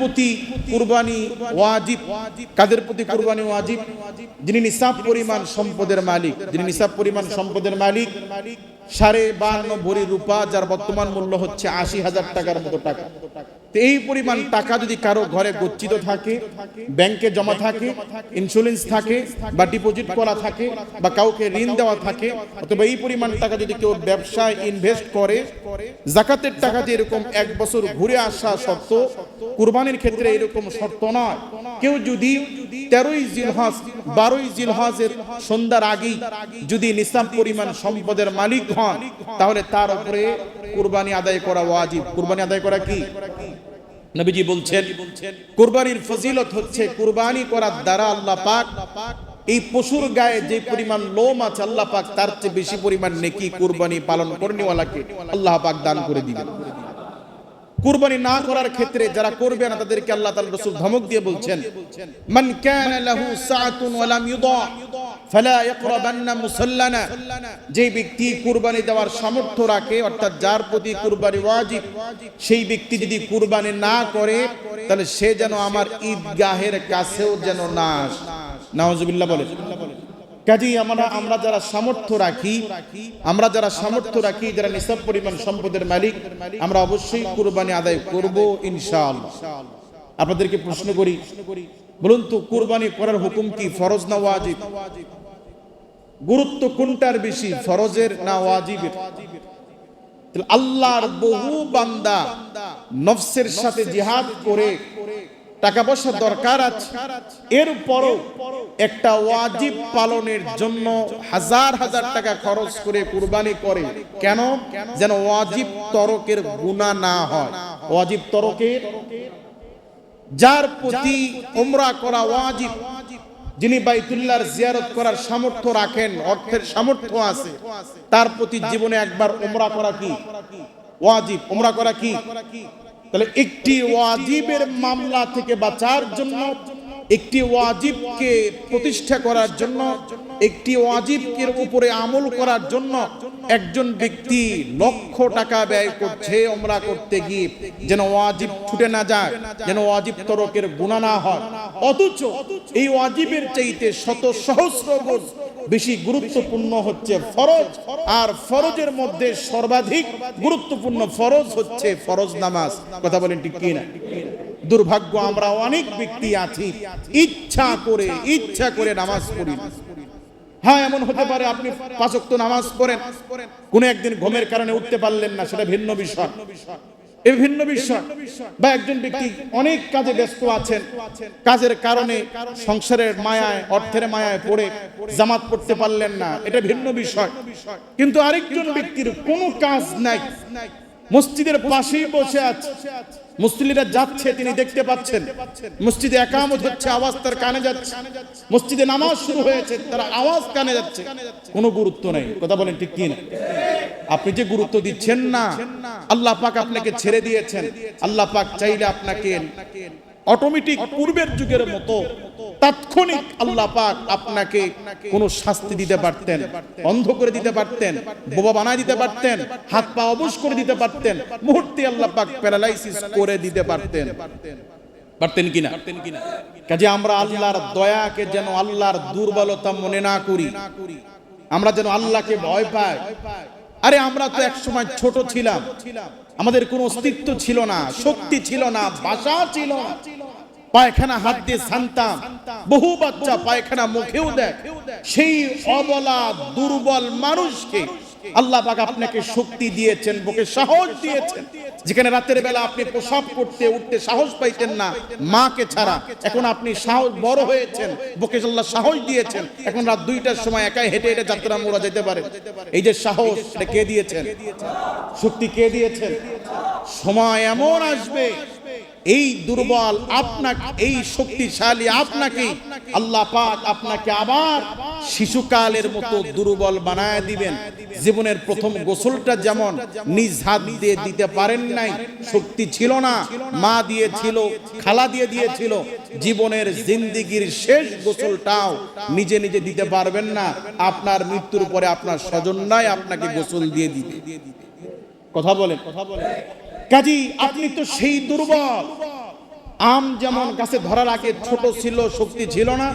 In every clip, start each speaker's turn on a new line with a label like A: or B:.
A: প্রতি কুরবানি ওয়াজিব, কাদের প্রতি কুরবানি ওয়াজিব? যিনি নিসাব পরিমাণ সম্পদের মালিক, যিনি নিসাব পরিমাণ সম্পদের মালিক, সাড়ে বান্ন ভরি রূপা, যার বর্তমান মূল্য হচ্ছে আশি হাজার টাকার মতো টাকা। এই পরিমাণ টাকা যদি কারও ঘরে গচ্ছিত থাকে, ব্যাংকে জমা থাকে ইন্স্যুরেন্স থাকে, বা ডিপোজিট করা থাকে, বা কাউকে ঋণ দেওয়া থাকে, অথবা এই পরিমাণ টাকা যদি কেউ ব্যবসায় ইনভেস্ট করে, জাকাতের টাকা যে এরকম এক বছর ঘুরে আসা শর্ত কুরবানির ক্ষেত্রে এরকম শর্ত নয়। কেউ যদি তেরোই জিলহাজ, বারোই জিলহাজের সন্ধ্যার আগেই যদি নিসাব পরিমাণ সম্পদের মালিক হন, তাহলে তার উপরে কুরবানি আদায় করা ওয়াজিব। কুরবানি আদায় করা কি? নবীজি বলছেন, কুরবানির ফজিলত হচ্ছে কুরবানি করার দ্বারা আল্লাহ পাক, এই পশুর গায়ে যে পরিমাণ লোম আছে আল্লাহ পাক, তার চেয়ে বেশি পরিমাণ নেকি কুরবানি পালন করনিওয়ালাকে আল্লাহ পাক দান করে দিবেন। কুরবানি না করার ক্ষেত্রে যারা করবে না, তাদেরকে আল্লাহ তাআলা রাসূল ধমক দিয়ে বলছেন, মান কানা লাহু সাআতুন ওয়া লাম ইউদা, ফালা ইয়াকরাবান্না মুসাল্লানা। যে ব্যক্তি কুরবানি দেওয়ার সামর্থ্য রাখে, অর্থাৎ যার প্রতি কুরবানি ওয়াজিব, সেই ব্যক্তি যদি কুরবানি না করে, তাহলে সে যেন আমার ঈদগাহের কাছেও যেন না আসে। নাউজুবিল্লাহ বলে। কাজেই আমরা আমরা যারা সামর্থ্য রাখি আমরা যারা সামর্থ্য রাখি যারা নিসাব পরিমাণ সম্পদের মালিক আমরা অবশ্যই কুরবানি আদায় করব ইনশাআল্লাহ। আপনাদেরকে প্রশ্ন করি বলুন তো কুরবানি করার হুকুম কি ফরজ না ওয়াজিব? গুরুত্ব কোনটার বেশি ফরজের না ওয়াজিবের? আল্লাহর বহু বান্দা নফসের সাথে জিহাদ করে টাকা পয়সা দরকার আছে। এরপরও একটা ওয়াজিব পালনের জন্য হাজার হাজার টাকা খরচ করে কুরবানি করে। কেন? যেন ওয়াজিব তরকের গুণা না হয়। ওয়াজিব তরকের? যার প্রতি উমরা করা ওয়াজিব, যিনি বাইতুল্লাহর জিয়ারত করার সামর্থ্য রাখেন, অর্থের সামর্থ্য আছে, তার প্রতি জীবনে একবার উমরা করা কি? ওয়াজিব। উমরা করা কি? তাহলে একটি ওয়াজিবের মামলা থেকে বাঁচার জন্য, একটি ওয়াজিবকে প্রতিষ্ঠা করার জন্য, একটি ওয়াজিবকে উপরে আমল করার জন্য একজন ব্যক্তি লক্ষ টাকা ব্যয় করছে ওমরা করতে গিয়ে, যেন ওয়াজিব ছুটে না যায়, যেন ওয়াজিব তরকের গুণা না হয়। অথচ এই ওয়াজিবের চাইতে শত সহস্র গুণ বেশি গুরুত্বপূর্ণ হচ্ছে ফরজ, আর ফরজের মধ্যে সর্বাধিক গুরুত্বপূর্ণ ফরজ হচ্ছে ফরজ নামাজ। কথা বলেন ঠিক কিনা? দুর্ভাগ্য, আমরা অনেক ব্যক্তি আছি, ইচ্ছা করে ইচ্ছা করে নামাজ পড়ি হ্যাঁ এমন হতে পারে আপনি পাঁচক্ত নামাজ পড়েন, কোন একদিন ঘুমের কারণে উঠতে পারলেন না, সেটা ভিন্ন বিষয়। এ ভিন্ন বিষয় বা একজন ব্যক্তি অনেক কাজে ব্যস্ত আছেন কাজের কারণে সংসারের মায়ায় অর্থের মায়ায় পড়ে জামাত পড়তে পারলেন না এটা ভিন্ন বিষয়। কিন্তু আরেকজন ব্যক্তির কোনো কাজ নাই। মসজিদের পাশেই বসে আছে মুসলিরা যাচ্ছে তিনি দেখতে পাচ্ছেন। মসজিদে একামত হচ্ছে আওয়াজ তার কানে যাচ্ছে। মসজিদে নামাজ শুরু হয়েছে তার আওয়াজ কানে যাচ্ছে। কোনো গুরুত্ব নেই। কথা বলেন ঠিক কি না আপনি যে গুরুত্ব দিচ্ছেন না আল্লাহ পাক আপনাকে ছেড়ে দিয়েছেন। আল্লাহ পাক চাইলে আপনাকে অটোমেটিক পূর্বের যুগের মতো তাৎক্ষণিক আল্লাহ পাক আপনাকে কোনো শাস্তি দিতে পারতেন অন্ধ করে দিতে পারতেন বোবা বানায় দিতে পারতেন হাত পা অবশ করে দিতে পারতেন মুহূর্তে আল্লাহ পাক প্যারালাইসিস করে দিতে পারতেন। পারতেন। কিনা? কাজে আমরা আল্লাহর দয়াকে যেন আল্লাহর দুর্বলতা মনে না করি। আমরা যেন আল্লাহকে ভয় পাই। আরে আমরা তো এক সময় ছোট ছিলাম। আমাদের কোনো অস্তিত্ব ছিল না, শক্তি ছিল না, ভাষা ছিল পায়খানা হাত দিয়ে শান্তাম। বহু বাচ্চা পায়খানা মুখেও দেয়। সেই অবলা, দুর্বল মানুষকে আল্লাহ পাক আপনাকে শক্তি দিয়েছেন, বুকে সাহস দিয়েছেন। যেখানে রাতের বেলা আপনি প্রসাব করতে, উঠতে সাহস পাইতেন না, মাকে ছাড়া। এখন আপনি সাহস বড় হয়েছেন, বুকে আল্লাহ সাহস দিয়েছেন। এখন রাত দুইটার সময় একাই হেঁটে হেঁটে যাত্রা মোড়া যেতে পারে। এই যে সাহস কে দিয়েছেন? শক্তি কে দিয়েছেন? সময় এমন আসবে, এই দুর্বল আপনাকে, এই শক্তিশালী আপনাকে আল্লাহ পাক আপনাকে আবার শিশুকালের মতো দুর্বল বানায় দিবেন। জীবনের প্রথম গোসলটা যেমন নিজ হাত দিয়ে দিতে পারেন নাই, শক্তি ছিল না, মা দিয়েছিল, খালা দিয়ে দিয়েছিল, জীবনের জিন্দিগির শেষ গোসলটাও নিজে নিজে দিতে পারবেন না। আপনার মৃত্যুর পরে আপনার স্বজনরাই আপনাকে গোসল দিয়ে দিবে। কথা বলেন কথা বলেন। কাজী আপনি তো সেই দুর্বল। আম যেমন গাছে ধরার আগে ছোট ছিল, শক্তি ছিল না,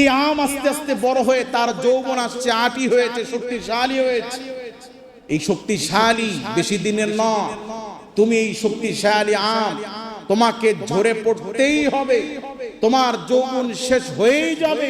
A: এই আম আস্তে আস্তে বড় হয়ে তার যৌবন আসছে, আটি হয়েছে, শক্তিশালী হয়েছে। এই শক্তিশালী বেশি দিনের নয়, তুমি এই শক্তিশালী আম তোমাকে ঝরে পড়তেই হবে, তোমার যৌবন শেষ হয়েই যাবে,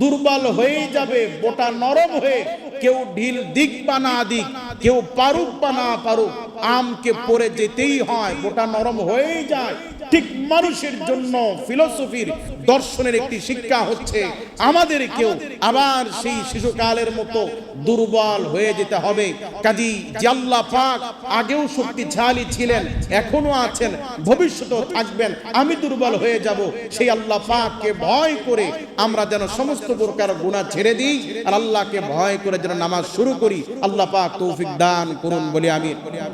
A: দুর্বল হয়ে যাবে, বোটা নরম হয়ে কেউ ঢিল দিক বা না দিক, কেউ পারুক বা না পারুক, আমকে পরে যেতেই হয়, বোটা নরম হয়েই যায়। ঠিক মানুষের জন্য ফিলোসফির দর্শনের একটি শিক্ষা হচ্ছে, আমাদের কেউ আবার সেই শিশুকালের মতো দুর্বল হয়ে যেতে হবে। কাজী জাল্লা পাক আগেও শক্তিশালী ছিলেন এখনও আছেন, ভবিষ্যতেও থাকবেন, আমি দুর্বল হয়ে যাব। সেই আল্লাহ পাককে ভয় করে আমরা যেন সমস্ত প্রকার গুণা ছেড়ে দিই আর আল্লাহকে ভয় করে যেন নামাজ শুরু করি। আল্লাহ পাক তৌফিক দান করুন বলে আমি